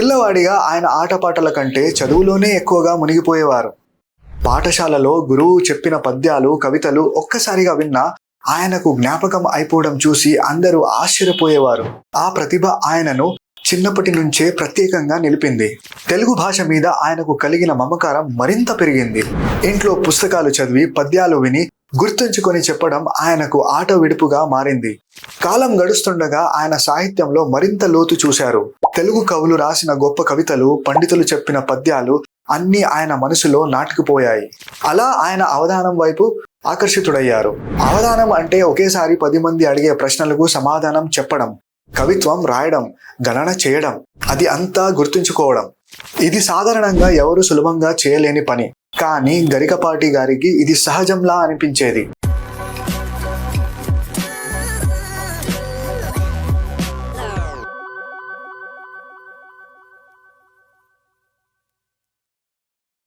పిల్లవాడిగా ఆయన ఆటపాటల కంటే చదువులోనే ఎక్కువగా మునిగిపోయేవారు. పాఠశాలలో గురువు చెప్పిన పద్యాలు కవితలు ఒక్కసారిగా విన్నా ఆయనకు జ్ఞాపకం అయిపోవడం చూసి అందరూ ఆశ్చర్యపోయేవారు. ఆ ప్రతిభ ఆయనను చిన్నప్పటి నుంచే ప్రత్యేకంగా నిలిపింది. తెలుగు భాష మీద ఆయనకు కలిగిన మమకారం మరింత పెరిగింది. ఇంట్లో పుస్తకాలు చదివి పద్యాలు విని గుర్తుంచుకొని చెప్పడం ఆయనకు ఆట విడుపుగా మారింది. కాలం గడుస్తుండగా ఆయన సాహిత్యంలో మరింత లోతు చూశారు. తెలుగు కవులు రాసిన గొప్ప కవితలు పండితులు చెప్పిన పద్యాలు అన్నీ ఆయన మనసులో నాటుకుపోయాయి. అలా ఆయన అవధానం వైపు ఆకర్షితుడయ్యారు. అవధానం అంటే ఒకేసారి పది మంది అడిగే ప్రశ్నలకు సమాధానం చెప్పడం కవిత్వం రాయడం గణన చేయడం అది అంతా గుర్తుంచుకోవడం. ఇది సాధారణంగా ఎవరు సులభంగా చేయలేని పని. కానీ గరికపాటి గారికి ఇది సహజంలా అనిపించేది.